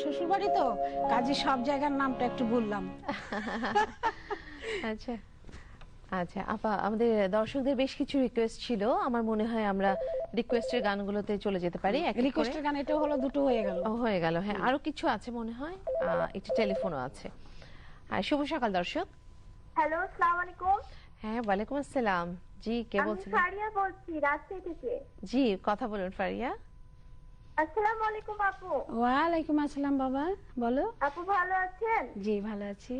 শ্বশুর বাড়ি তো? কাজে সব জায়গার নামটা একটু বললাম। আচ্ছা। আচ্ছা আপা আমাদের দর্শকদের বেশ কিছু রিকোয়েস্ট ছিল। আমার মনে হয় আমরা রিকোয়েস্টের গানগুলোতে চলে যেতে পারি এক রিকোয়েস্টের গান এটা হলো দুটো হয়ে গেল। ও, হয়ে গেল হ্যাঁ। আরও কিছু আছে মনে হয়? আহ, একটু টেলিফোনও আছে। আর শুভ সকাল দর্শক। হ্যালো আসসালামু আলাইকুম। হ্যাঁ ওয়ালাইকুম আসসালাম। জি কে আমি বলছেন ফারিয়া বলছি রাজশাহী থেকে। জি কথা বলুন ফারিয়া। আসসালামু আলাইকুম আপু। ওয়ালাইকুম আসসালাম বাবা বলো। আপু ভালো আছেন? জি ভালো আছি।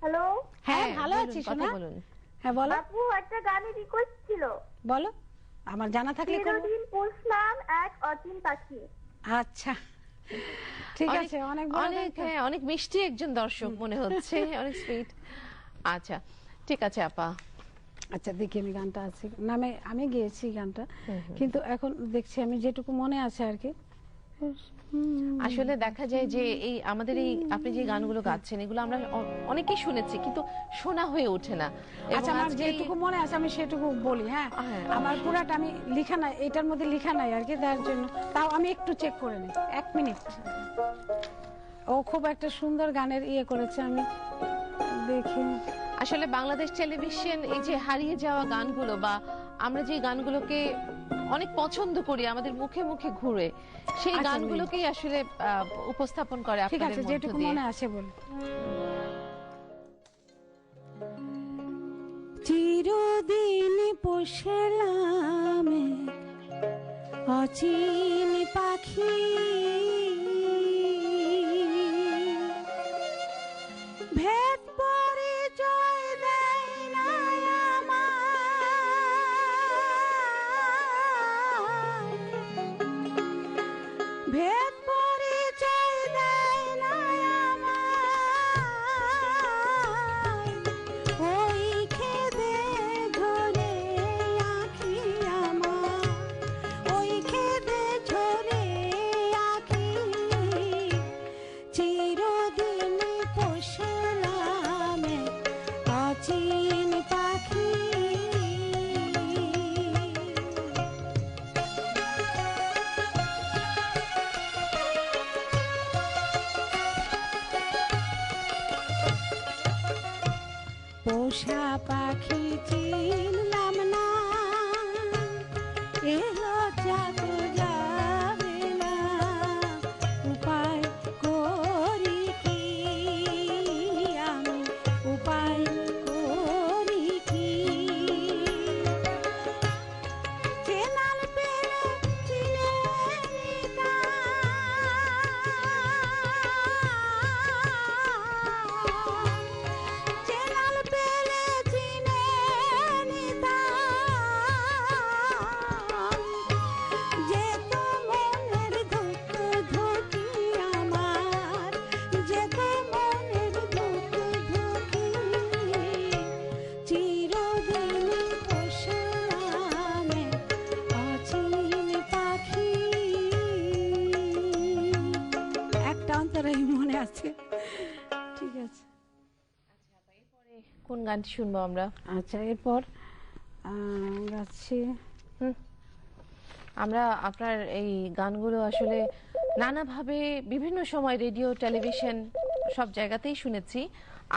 হ্যালো? হ্যাঁ ভালো আছি শোনা হ্যাঁ বলো। আপু একটা গানের রিকোয়েস্ট ছিল। বলো আমার জানা থাকলে চিরদিন পুষলাম এক অচিন পাখি। আচ্ছা ঠিক আছে অনেক অনেক হ্যাঁ অনেক মিষ্টি একজন দর্শক মনে হচ্ছে অনেক সুইট আচ্ছা ঠিক আছে আপা। আচ্ছা দেখি আমি গানটা আছে নামে আমি গেয়েছি গানটা। কিন্তু এখন দেখছি আমি যেটুকু মনে আছে আর কি। আসলে দেখা যায় যে এই আমাদের এই আপনি যে গানগুলো গাচ্ছেন এগুলো আমরা অনেকেই শুনেছি কিন্তু শোনা হয়ে ওঠে না। আচ্ছা আমার যেটুকু মনে আছে আমি সেটুকু বলি হ্যাঁ? হ্যাঁ, আমার পুরাটা আমি লিখা নাই এটার মধ্যে লিখা নাই আর কি তার জন্য। তাও আমি একটু চেক করে নিই এক মিনিট। ও খুব একটা সুন্দর গানের ইয়ে করেছে আমি দেখি। আসলে বাংলাদেশ টেলিভিশন এই যে হারিয়ে যাওয়া গানগুলো বা আমরা যে গানগুলোকে অনেক পছন্দ করি আমাদের মুখে মুখে ঘুরে সেই আচ্ছা, গানগুলোকেই আসলে উপস্থাপন করে ঠিক আছে যেটুকু মনে আছে বল চিরদিন পোষলাম অচিন পাখি পোষা পাখি চিনলাম না। এলো জাদু গানটি শুনব আমরা। আচ্ছা এরপর গাচ্ছি আমরা আপনার এই গানগুলো আসলে নানাভাবে বিভিন্ন সময় রেডিও টেলিভিশন সব জায়গাতেই শুনেছি।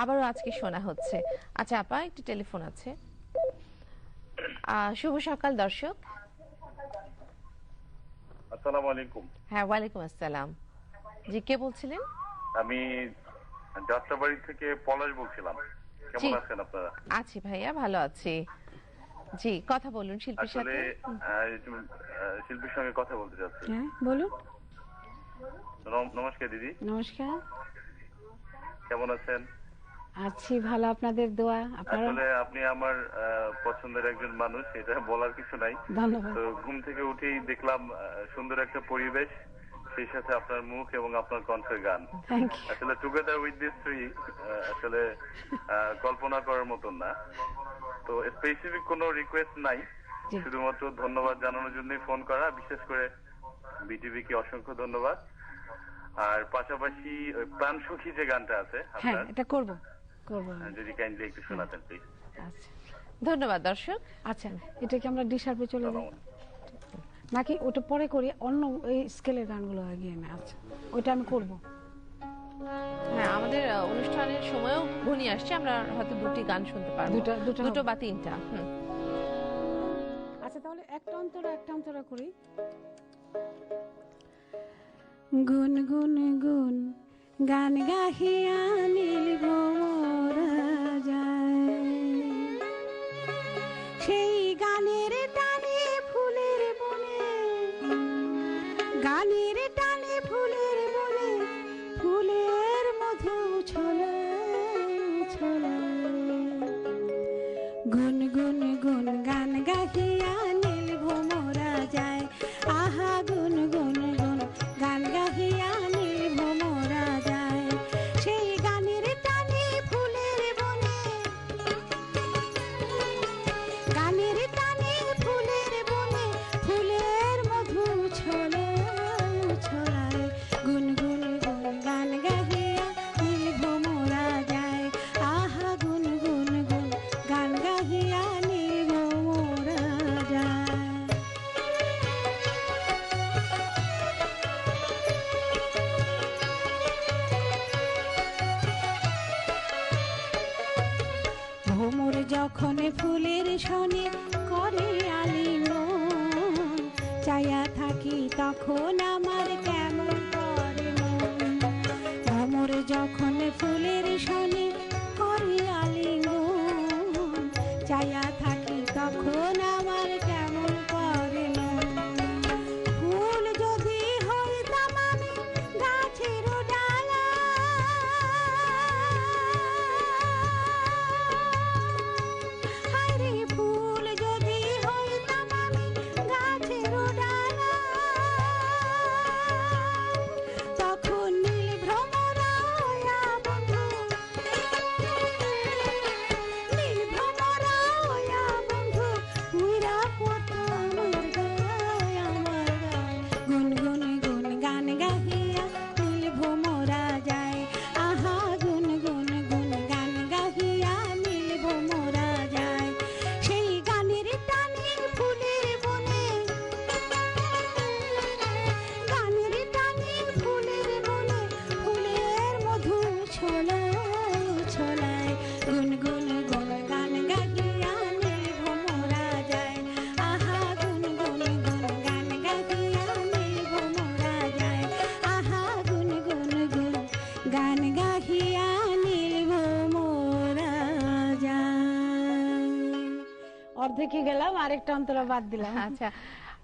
আবারও আজকে শোনা হচ্ছে। আচ্ছা আপা একটি টেলিফোন আছে। আহ, শুভ সকাল দর্শক। আসসালামু আলাইকুম। হ্যাঁ ওয়ালাইকুম আসসালাম। জি কে বলছিলেন? আমি যাত্রাবাড়ি থেকে পলাশ বলছিলাম। কেমন আছেন আপনারা? আছি ভাইয়া ভালো আছি। জি কথা বলুন শিল্পীর সাথে। শিল্পীর সঙ্গে কথা বলতে চাচ্ছি। হ্যাঁ বলুন। নমস্কার দিদি। নমস্কার। কেমন আছেন? আছি ভালো আপনাদের দোয়া আপনারা আসলে আপনি আমার আহ, পছন্দের একজন মানুষ এটা বলার কিছু নাই। ধন্যবাদ। তো ঘুম থেকে উঠেই দেখলাম সুন্দর একটা পরিবেশ। সেই সাথে আপনার মুখ এবং আপনার কণ্ঠের গান। আসলে টুগেদার উইথ দিস থ্রি আসলে কল্পনা করার মতন না। তো স্পেসিফিক কোনো রিকোয়েস্ট নাই। শুধুমাত্র ধন্যবাদ জানানোর জন্যই ফোন করা। বিশেষ করে বিটিভি কে অসংখ্য ধন্যবাদ। আর পাশাপাশি প্রাণ সখী যে গানটা আছে হ্যাঁ আপনার এটা করব করব যদি কাইন্ডলি একটু শোনাতেন প্লিজ আচ্ছা। ধন্যবাদ দর্শক। আচ্ছা এটা কি আমরা ডিশার্পে চলে যাই। নাকি ওটা পরে করি অন্য এই স্কেলের গানগুলো এগিয়ে না আচ্ছা ওইটা আমি করব। হ্যাঁ আমাদের অনুষ্ঠানের সময়ও ঘনিয়ে আসছে আমরা হয়তো দুটি গান শুনতে পারব। দুটো- দুটো দুটো বা তিনটা আচ্ছা তাহলে একটা অন্তরা একটা অন্তরা করি। গুন গুন গুন গান গাহিয়া ಹಾಗೂ অর্ধেকে গেলাম, আরেকটা অন্তরা বাদ দিলাম। আচ্ছা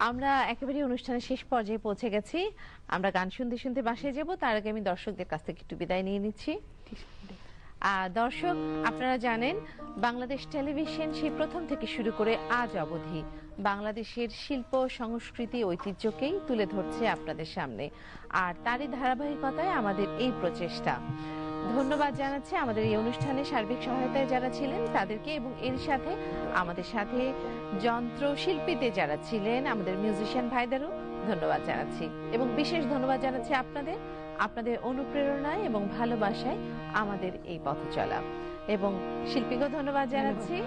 আমরা একেবারে অনুষ্ঠানের শেষ পর্যায়ে পৌঁছে গেছি। আমরা গান শুনতে শুনতে বাসায় যাব, তার আগে আমি দর্শকদের কাছ থেকে একটু বিদায় নিয়ে নিচ্ছি। দর্শক, আপনারা জানেন, বাংলাদেশ টেলিভিশন সেই প্রথম থেকে শুরু করে আজ অবধি বাংলাদেশের শিল্প, সংস্কৃতি, ঐতিহ্যকেই তুলে ধরছে আপনাদের সামনে। আর তারই ধারাবাহিকতায় আমাদের এই প্রচেষ্টা। ধন্যবাদ জানাচ্ছি আমাদের এই অনুষ্ঠানে সার্বিক সহায়তায় যারা ছিলেন তাদেরকে এবং এর সাথে আমাদের সাথে যন্ত্র শিল্পীতে যারা ছিলেন আমাদের মিউজিশিয়ান ভাইদেরও ধন্যবাদ জানাচ্ছি। এবং বিশেষ ধন্যবাদ জানাচ্ছি আপনাদের আপনাদের অনুপ্রেরণায় এবং ভালোবাসায় আমাদের এই পথ চলা। এবং শিল্পীকেও ধন্যবাদ জানাচ্ছি।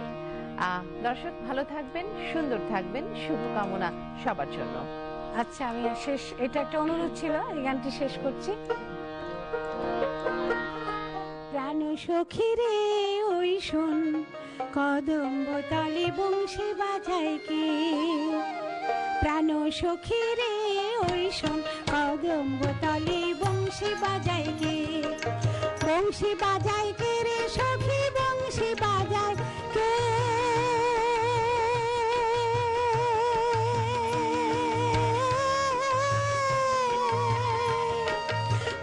আহ, দর্শক ভালো থাকবেন সুন্দর থাকবেন শুভকামনা সবার জন্য। আচ্ছা আমি শেষ এটা একটা অনুরোধ ছিল এই গানটি শেষ করছি। সখী রে, ওই শোন, কদম্ব তলে বংশী বাজায় কে? প্রাণ সখী রে, ওই শোন, কদম্ব তলে বংশী বাজায় কে? বংশী বাজায় কে রে, সখী বংশী বাজায় কে?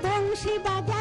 বংশী বাজায়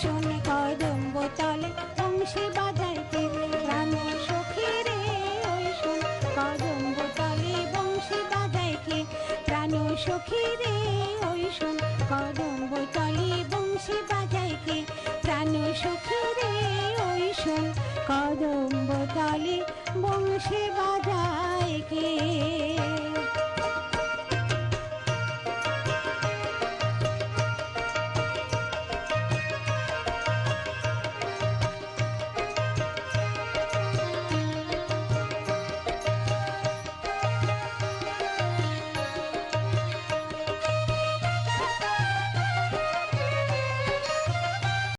শোন কদম বোতলে বংশী বাজাইতে প্রাণ সখী রে, ওই শোন কদম বোতলে বংশী বাজাইকে প্রাণ সখী রে, ওই শোন কদম বোতলে বংশী বাজাইকে প্রাণ সখী রে, ওই শোন কদম বোতলে বংশী বাজাইকে